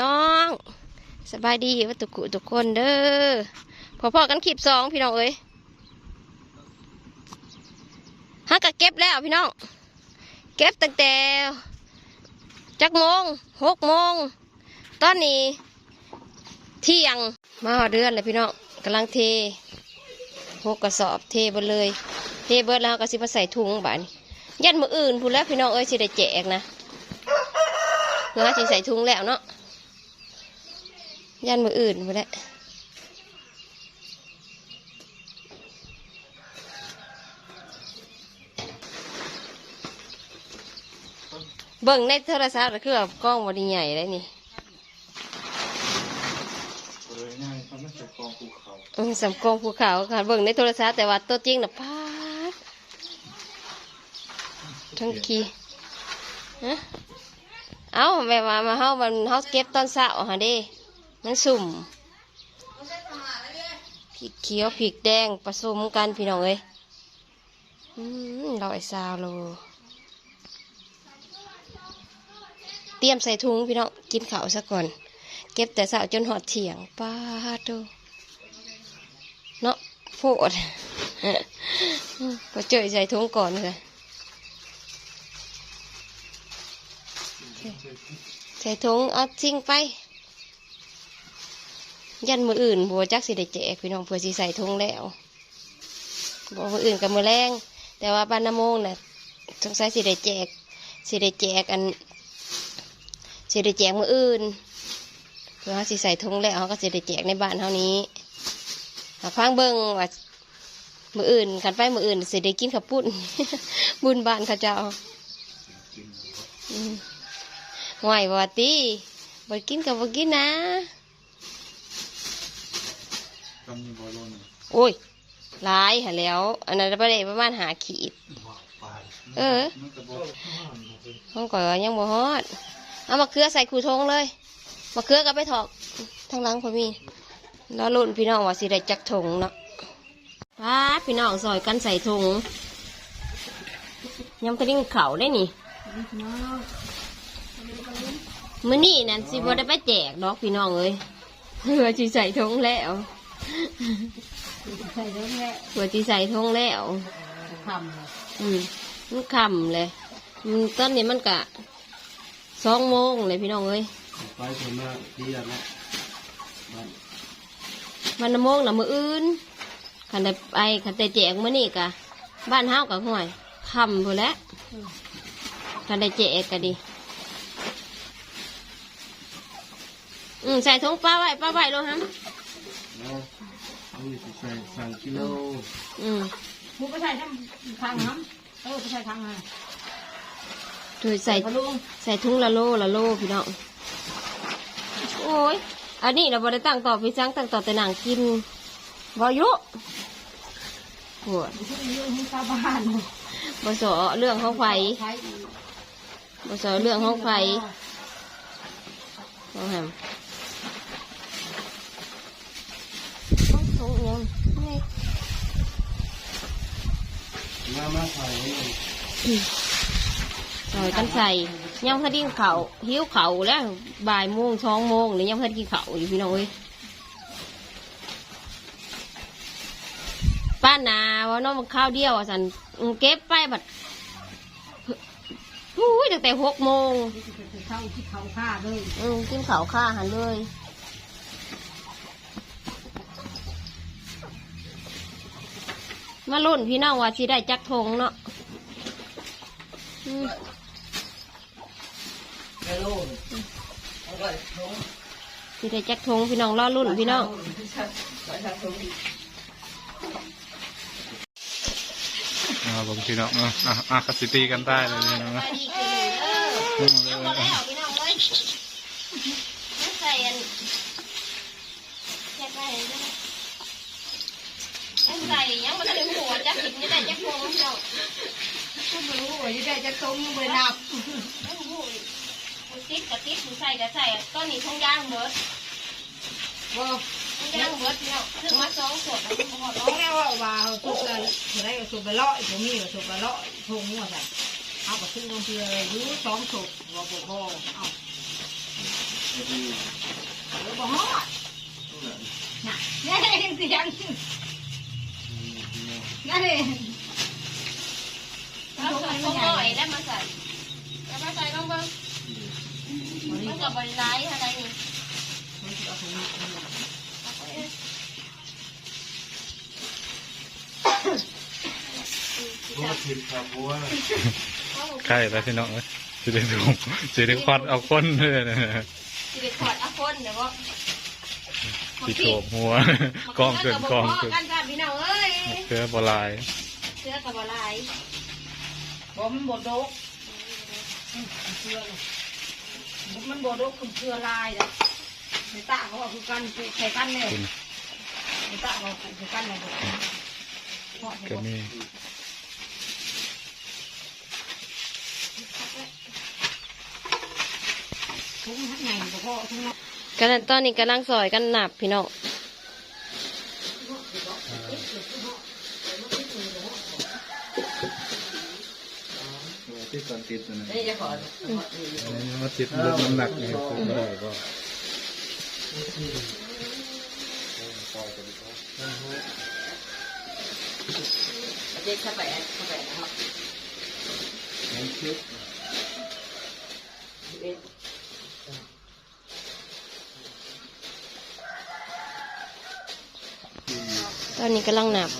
น้องสบายดีว่าตุกุทุกคนเด้อพอพอๆกันคลิปสองพี่น้องเอ้ยฮักกะเก็บแล้วพี่น้อง เก็บตั้งแต่จักโมงหกโมงตอนนี้เที่ยงมาหอเดือนเลยพี่น้องกำลังเทหกกระสอบเทบิดเลย เทเบิดแล้วก็สิมาใส่ถุงบานี้ยันมืออื่นพูดแล้วพี่น้องเอ้ยสิได้แจกนะเพื่อสิใส่ถุงแล้วเนาะ ยันมืออื่นไปแล้วเบิ่งในโทรศัพท์ก็คือแบบกล้องบอดีใหญ่เลยนี่เลยง่ายเขาไม่ใส่กออสำกองภูเขาค่ะเบิ่งในโทรศัพท์แต่ว่าตัวจริงน่ะพาดทั้งคีฮะเอ้าแบบว่ามาเฮามันเฮาเก็บตอนเช้าฮะเด้ มันสุ่มพริกเขียวพริกแดงผสมกันพี่น้องเอ้ยอืมร้อยซาวโลเตรียมใส่ถุงพี่น้องกินข้าวซะก่อน เก็บแต่เช้าจนหอดเที่ยงป้าดูเนาะโพดพอเจอใส่ถุงก่อนเลยใส่ถุงเอาทิ้งไป ยันมืออื่นบัวจักสิได้แจกพี่น้องเพื่อสิใส่ถุงแล้วบัวมืออื่นกับมือแรงแต่ว่าบ้านน้ำโมงน่ะสงสัยสิได้แจกสิได้แจกอันสิได้แจกมืออื่นเพื่อเขาสิใส่ถุงแล้วเขาก็สิได้แจกในบ้านเท่านี้ถ้าฟังเบิ่งว่ามืออื่นขันไปมืออื่นสิได้กินข้าวปุ้นบุญบานเขาเจ้าห่วยว่าตีบ่กินกับบ่กินนะ กำมีบอลลนโอ้ยหลายหาแล้ว อันนั้นประเดประมาณหาขีด เออ มันกระบอกห้องก่อยว่ายังบ่ฮอด เอามาเขือใส่คูทงเลยมาเขือก็ไปถอกทางหลังพอมี แล้วรุ่นพี่น้องว่าสิได้จักถุงเนาะป้าดพี่น้องซอยกันใส่ถุงยำกระดิ่งเข่าได้นี่มื้อนี้นั่นสิบ่ได้ไปแจกดอกพี่น้องเอ้ยเพื่อสิใส่ถุงแล้ว ใส่เรื่องแรกเพื่อสิใส่ถุงแล้ว ทำอืมมันคำเลยอืมตอนนี้มันกะสองโมงเลยพี่น้องเอ้ยไปถึงมาที่ยันละบ้านมันนะโมงนะมืออื่นขันได้ไปขันได้แจกมื่อนี่กะบ้านเฮากับห่วยคำพูนแหล้วขันได้แจกกะดี อืมใส่ถุงปลาไว้ปลาไว้ล งฮัมแล้วนี่สิใส่สั่งกิโลอืมมุกไปใส่ทั้งทางน้ำเออไปใส่ทางน้ถุยใส่ำพะลุงใส่ถุงละโลละโลพี่น้อง โอ้ย อันนี้เราบได้ตั้งต่อพี่จังตั้งต่อแต่หนังกินบอยุโหัวที่ยืนที่ชาวบ้านบสอเรื่องห้องไฟใช้อีกบสอเรื่องห้องไฟน้องแฮมห้องสูง ยังไงมามาใส่ซอยกันใส่ยังพอดีเขาหิวเขาแล้วบ่ายโมงสองโมงนี่ยังพอดีกินเขาอยู่พี่น้องเอ้ยป้านาว่าน้องมันข้าวเดียวอะสันอืมเก็บไปบัดหูยตั้งแต่หกโมงเข้าที่เขาฆ่าเลยอืมกินข้าวข้าหันเลย มาลุ่นพี่น้องว่าสิได้จักทงเนาะอืมสิได้จักทงพี่น้องรอรุ่นพี่น้องอ่าผมพี่น้องอะอะอะกสิตีกันได้เลยเนี่ยนะยังบ่แล้วพี่น้องเลยใส่อันเช็ดไว้ให้ด้วยยังใส่ จักผิดนี่ได้จักทงพี่น้องไม่รู้ว่าจะได้จะต้มไปนับยังหูมันติดกับติดมันใส่กับใส่ต้นนี้ทงยางเบิดว่าทงยางเบิดพี่น้องถึงมาสองขวดแล้วก็หมดน้องแม่ว่าว่าสุกเลยอะไรก็สุกไปเลาะผมมีก็สุกไปเลาะทงหัวใส่เอาไปขึ้นลงเรือรู้สองสุกว่าบ่พอเอาเดี๋ยวบ่ฮอดน่ะนี่เสียง นั่นเองเอาใส่ลงหน่อยแล้วมาใส่แล้วมาใส่ลงเบิ้งมันกับบริไลท์อะไรนี่ใกล้แล้วพี่น้องเอ้ยจะได้ดูจะได้ควัดเอาคนเลยนะสิไปขอดเอาคนเดี๋ยวว่า สีโถมหัว กองเกินกองเกินกันจ้าพี่น้องเอ้ยเสื้อบลายเสื้อกับบลายบ่มันบ่ดกเชื่อเลยมันบ่ดกคือเชื่อลายเลยในตาเขาว่าคือกันใส่กันเลยคุณในตาเขาคือกันเลยก็มีทุกทักไงบ่พอทุกนั กกันตอนนี้กำลังซอยกันหนับพี่น้องที่ตอนติดนะนี่จะขอมาติดลดน้ำหนักนี่คือไม่ได้ก็เด็กเข้าไปเข้าไปนะครับ อนนี้กำลังหนับ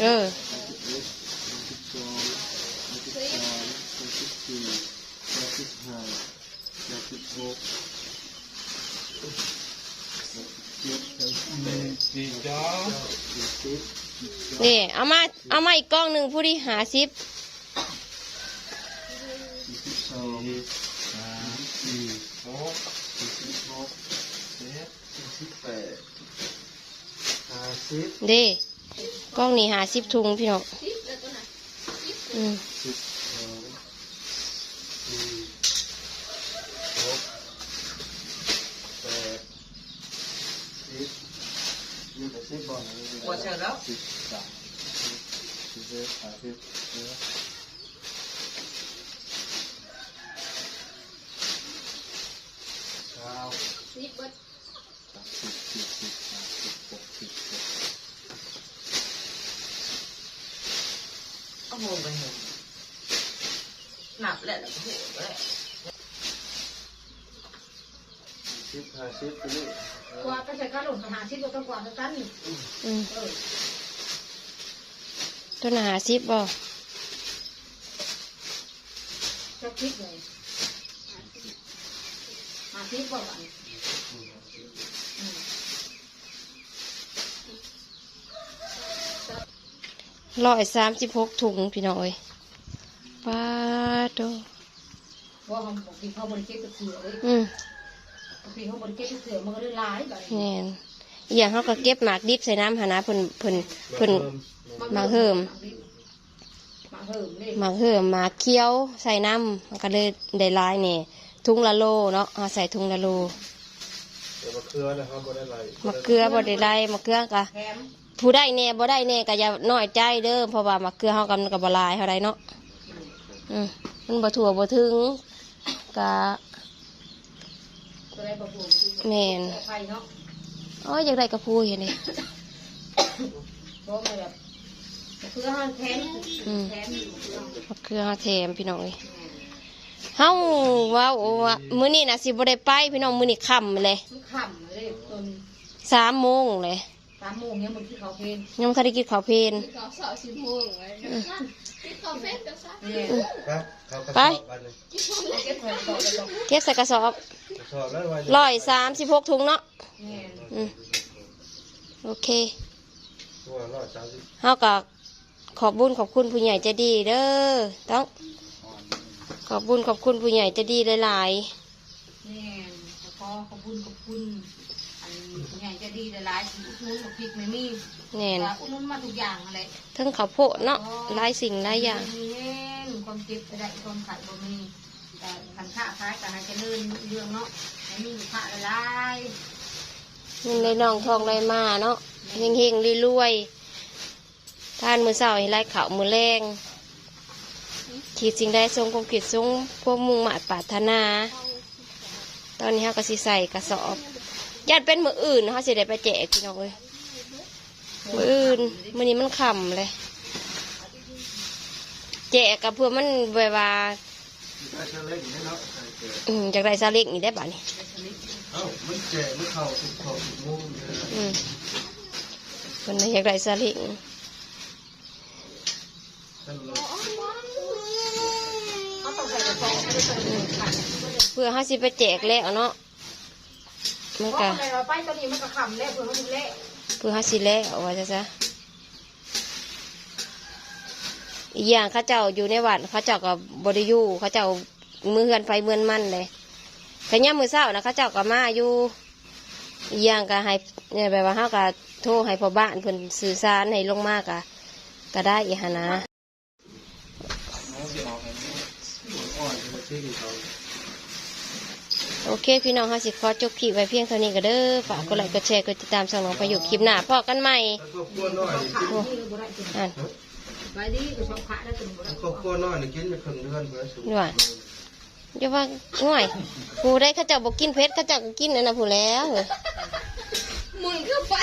เออนี่เอามาเอามาอีกกล้องหนึ่งผู้ที่หาซิป เด้กล้องนี้หาซิปทุงพี่น้องอืมซิปเบิด ก็โมไปหนึ่งหนับ แหละแล้วก็หัวแหละกว่าก็จะการหลงหาชิดก็ต้องกว่ากันอืมต้นหาซิปบ่จะคิดเลยหาชิดก็กันร้อยสามสิบหกถุงพี่น้อย ป้าโตว่าเขาบอกกินเขาบริเก็ตกับเสือเลยอืมกินเขาบริเก็ตกับเสือมันก็เลยร้ายแบบแน่นอหย่างเขาก็เก็บหมากดิบใส่น้ำหานะเพิ่นเพิ่นเพิ่นมาเพิ่มมาเพิ่มนี่หมากเหิมหมากเคี้ยวใส่น้ำมันก็เลยได้หลายนี่ถุงละโลเนาะเอาใส่ถุงละโลมะเขือนะครับบ่ได้ไรมะเกลือบ่ได้ไรมะเกลือก็แถมผู้ได้แน่บ่ได้แน่ก็อย่าน้อยใจเด้อเพราะว่ามะเกลือเฮากำลังก็บ่หลายเท่าใดเนาะ อืมมันบ่ทั่วบ่ถึงก็ตัวใดบอกผมแม่นไข่เนาะโอ้ยอยากได้กระพูเห็นดิบอกเลยแบบเพื่อให้แถมแถมอยู่เพื่อมะเกลือเฮาแถมพี่น้องเอ้ยเฮาว่าว่ามื้อนี้น่ะสิบ่ได้ไปพี่น้องมื้อนี้ค่ำเลยมันขำเลยตอนสามโมงเลยสามโมงเนี่ยมันที่เขาเพลนยังบ่ทันได้กินข้าวเพลนเนี่ยครับครับไปเก็บไว้ต่อไปต่อเก็บใส่กระสอบสอบแล้วว่าร้อยสามสิบหกถุงเนาะเนี่ยอืมโอเคตัวร้อยสามสิบเฮาก็ขอบบุญขอบคุณผู้ใหญ่ใจดีเด้อต้อง ขอบบุญขอบคุณผู้ใหญ่ใจดีหลายเนี่ยขอขอบคุณขอบคุณอันใหญ่จะดีหลายสิ่งอุดหนุนกับพริกไม่มีๆแน่นแต่อุดหนุนมาทุกอย่างอะไรทั้งข้าวโพดเนาะหลายสิ่งหลายอย่างมีแน่นความเจ็บไปได้ความขัดบ่มีแต่ขันค่าคล้ายกับให้เจริญเรื่องเนาะให้มีลูกค้าหลายเงินเลยน้องทองเลยมาเนาะเฮงเฮงๆรวยทานมือเสาร์ให้ไล่ข่าวมือแรงๆคิดสิ่งใดทรงความคิดทรงพวกมุ่งหมายปรารถนา ตอนนี้เขาก็สิใส่กระสอบ ญาติเป็นมืออื่นเขาสิได้ไปแจกพี่น้องเลยมืออื่นมือนี้มันค่ำเลย แจกกับเพื่อมันเวลาอืมจากได้ซาเล็กนี่ได้บ่านี่เอ้ามันแจกมันเข้าสุกเข้าสุกโมงเลยอืมคนน่ะอยากได้ซาเล็กท่านเลยเขาต้องใส่กระสอบไม่ได้ใส่ถุงขันเพื่อเขาสิไปแจกแล้วเนาะ มันเพราะก็อะไรเราไปตอนนี้มันก็ขำแล้วเพื่อนเขาดูแลเพื่อเขาสิแล้วว่าจะซะอีกอย่างเข้าเจ้าอยู่ในวัดเข้าเจ้ากับบริยูเข้าเจ้ามือเฮือนไฟเมือนมันเลยขยันมือเศร้านะเข้าเจ้าก็มาอยู่อีกอย่างก็ให้เนี่ยแบบว่าเขาก็โทรให้พ่อบ้านเพิ่นสื่อสารให้ลงมากะก็ได้อีกหนนะ อ่อนจะมาซื้อเขา โอเค พี่น้องเขาสิขอจบคลิปไว้เพียงเท่านี้ก็เด้อฝากกดไลค์กดแชร์กดติดตามช่องน้องประโยคคลิปหน้าพอกันใหม่แล้วก็กลัวน้อยขาดีก็บ่ได้กินอะไปดีก็ชอบขาได้กินบ่ได้แล้วก็กลัวน้อยนี่กินจะครึ่งเดือนเพื่อสุกนี่ว่าอย่าว่าง่วยผู้ได้เข้าเจ้าบอกกินเพชรเข้าเจ้าก็กินนั่นนะผู้แล้ว มึงก็ไป